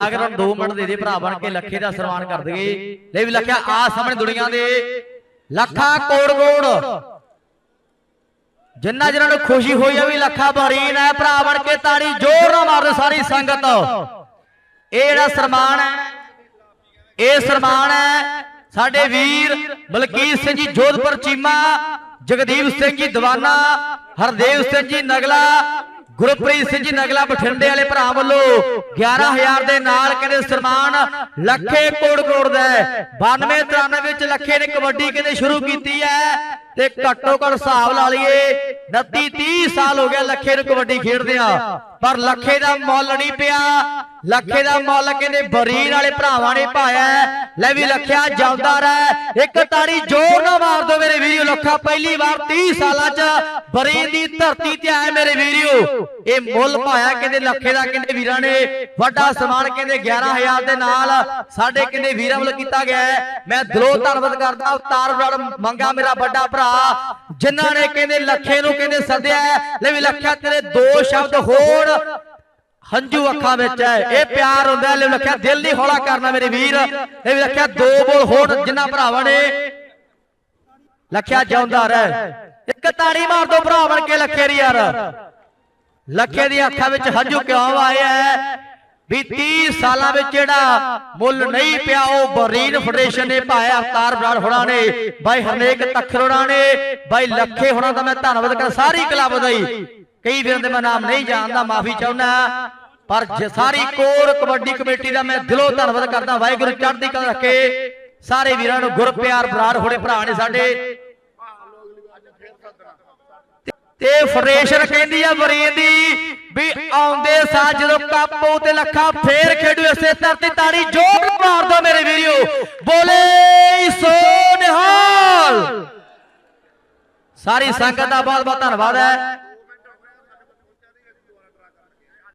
ਅਗਰ ਹਮ 2 ਮਿੰਟ ਦੇ ਦੇ ਭਰਾ ਬਣ ਕੇ ਲੱਖੇ ਦਾ ਸਨਮਾਨ ਕਰ ਦਈਏ। ਲੈ ਵੀ ਲੱਖਿਆ, ਆ ਸਾਹਮਣੇ ਦੁਨੀਆ ਦੇ ਲੱਖਾਂ ਕੋੜ ਕੋੜ ਜਿੰਨਾ ਜਿਹਨਾਂ ਨੂੰ ਖੁਸ਼ੀ ਹੋਈ ਆ ਵੀ ਲੱਖਾਂ ਬਰੀਨ ਹੈ, ਭਰਾ ਬਣ ਕੇ ਤਾੜੀ ਜ਼ੋਰ ਨਾਲ ਮਾਰੋ ਸਾਰੀ ਸੰਗਤ। ਇਹ ਜਿਹੜਾ ਸਨਮਾਨ ਹੈ, ਇਹ ਸਨਮਾਨ ਹੈ ਸਾਡੇ ਵੀਰ ਬਲਕੀਤ ਸਿੰਘ ਜੀ ਜੋਧਪੁਰ ਚੀਮਾ ਜਗਦੀਪ ਸਿੰਘ ਜੀ ਦੀਵਾਨਾ ਹਰਦੇਵ ਸਿੰਘ ਜੀ ਨਗਲਾ ਗੁਰਪ੍ਰੀਤ ਸਿੰਘ ਜੀ ਨਗਲਾ ਬਠਿੰਡੇ ਵਾਲੇ ਭਰਾ ਵੱਲੋਂ 11000 ਦੇ ਨਾਲ ਕਹਿੰਦੇ ਸਨਮਾਨ ਲੱਖੇ ਕੋੜ ਕੋੜ ਦਾ ਹੈ। 92 93 ਵਿੱਚ ਲੱਖੇ ਨੇ ਕਬੱਡੀ ਕਹਿੰਦੇ ਸ਼ੁਰੂ ਕੀਤੀ ਹੈ ਤੇ ਘੱਟੋ ਘੱਟ ਹਿਸਾਬ ਲਾ ਲਈਏ 29 30 ਸਾਲ ਹੋ ਗਿਆ ਲੱਖੇ ਨੂੰ ਕਬੱਡੀ ਖੇਡਦੇ ਆ ਪਰ ਲੱਖੇ ਦਾ ਮੁੱਲ ਨਹੀਂ ਪਿਆ। ਲੱਖੇ ਦਾ ਮੁੱਲ ਕਹਿੰਦੇ ਬਰੀਨ ਵਾਲੇ ਭਰਾਵਾਂ ਨੇ ਪਾਇਆ। ਲੈ ਵੀ ਲੱਖਿਆ ਜਾਂਦਾ ਰਹਿ। ਇੱਕ ਤਾੜੀ ਜ਼ੋਰ ਨਾਲ ਮਾਰ ਦੋ ਮੇਰੇ ਵੀਰੋ। ਲੱਖਾ ਪਹਿਲੀ ਵਾਰ 30 ਸਾਲਾਂ 'ਚ ਬਰੀਨ ਦੀ ਧਰਤੀ ਤੇ ਆਇਆ ਮੇਰੇ ਵੀਰੋ। ਇਹ ਮੁੱਲ ਪਾਇਆ ਕਹਿੰਦੇ ਲੱਖੇ ਦਾ ਕਹਿੰਦੇ ਵੀਰਾਂ ਨੇ। ਵੱਡਾ ਸਨਮਾਨ ਕਹਿੰਦੇ 11000 ਦੇ ਨਾਲ ਸਾਡੇ ਕਹਿੰਦੇ ਵੀਰਾਂ ਵੱਲੋਂ ਕੀਤਾ ਗਿਆ। ਮੈਂ ਦਿਲੋਂ ਧੰਨਵਾਦ ਕਰਦਾ ਅਵਤਾਰ ਬਰਾੜ ਮੰਗਾ ਮੇਰਾ ਵੱਡਾ ਭਰਾ। ਜਿਨ੍ਹਾਂ ਨੇ ਕਹਿੰਦੇ ਲੱਖੇ ਨੂੰ ਕਹਿੰਦੇ ਸੱਦਿਆ ਲੈ ਵੀ ਲੱਖਿਆ ਤੇਰੇ ਦੋ ਸ਼ਬਦ ਹੋਣ ਹੰਝੂ ਅੱਖਾਂ ਵਿੱਚ ਹੈ। ਇਹ ਪਿਆਰ ਹੁੰਦਾ ਲੈ ਲੱਖਿਆ ਦਿਲ ਨਹੀਂ ਹੌਲਾ ਕਰਨਾ ਮੇਰੇ ਵੀਰ। ਇਹ ਵੀ ਲੱਖਿਆ ਦੋ ਬੋਲ ਹੋਣ ਜਿਨ੍ਹਾਂ ਭਰਾਵਾਂ ਨੇ ਲੱਖਿਆ ਜਿਉਂਦਾ ਰਹਿ। ਇੱਕ ਤਾੜੀ ਮਾਰ ਦੋ ਭਰਾ ਬਣ ਕੇ ਲੱਖੇ ਦੀ ਯਾਰ। ਲੱਖੇ ਦੀਆਂ ਅੱਖਾਂ ਵਿੱਚ ਹੰਝੂ ਕਿਉਂ ਆਇਆ ਵੀ 30 ਸਾਲਾਂ ਵਿੱਚ ਜਿਹੜਾ ਮੁੱਲ ਨਹੀਂ ਪਿਆ ਉਹ ਬਰੀਨ ਫੈਡਰੇਸ਼ਨ ਨੇ ਪਾਇਆ ਅਵਤਾਰ ਬਰਾੜ ਹੋਣਾ ਨੇ ਬਾਈ ਹਰਨੇਕ ਤਖਰ ਹੋਣਾ ਨੇ ਬਾਈ ਲੱਖੇ ਹੋਣਾ ਦਾ ਮੈਂ ਧੰਨਵਾਦ ਕਰ ਸਾਰੀ ਕਲੱਬ ਦਾ ਹੀ। ਕਈ ਵੀਰਾਂ ਦੇ ਮੈਂ ਨਾਮ ਨਹੀਂ ਜਾਣਦਾ ਮਾਫੀ ਚਾਹੁੰਦਾ ਪਰ ਜ- ਸਾਰੀ ਕੋਰ ਕਬੱਡੀ ਕਮੇਟੀ ਦਾ ਮੈਂ ਦਿਲੋਂ ਧੰਨਵਾਦ ਕਰਦਾ ਵਾਹਿਗੁਰੂ ਚੜ੍ਹਦੀ ਕਲਾ ਰੱਖੇ। ਸਾਰੇ ਵੀਰਾਂ ਨੂੰ ਗੁਰਪਿਆਰ ਬਰਾੜ ਹੋੜੇ ਭਰਾ ਨੇ ਸਾਡੇ। ਤੇ ਫੈਡਰੇਸ਼ਨ ਕਹਿੰਦੀ ਆ ਬਰੀਨ ਦੀ ਵੀ ਆਉਂਦੇ ਸਾਂ ਜਦੋਂ ਕਾਪੋ ਤੇ ਲੱਖਾਂ ਫੇਰ ਖੇਡੂ ਇਸੇ ਧਰਤੀ ਤਾੜੀ ਜੋਰ ਨਾਲ ਮਾਰ ਦੋ ਮੇਰੇ ਵੀਰੋ। ਬੋਲੇ ਸੋ ਨਿਹਾਲ। ਸਾਰੀ ਸੰਗਤ ਦਾ ਬਹੁਤ ਬਹੁਤ ਧੰਨਵਾਦ ਹੈ।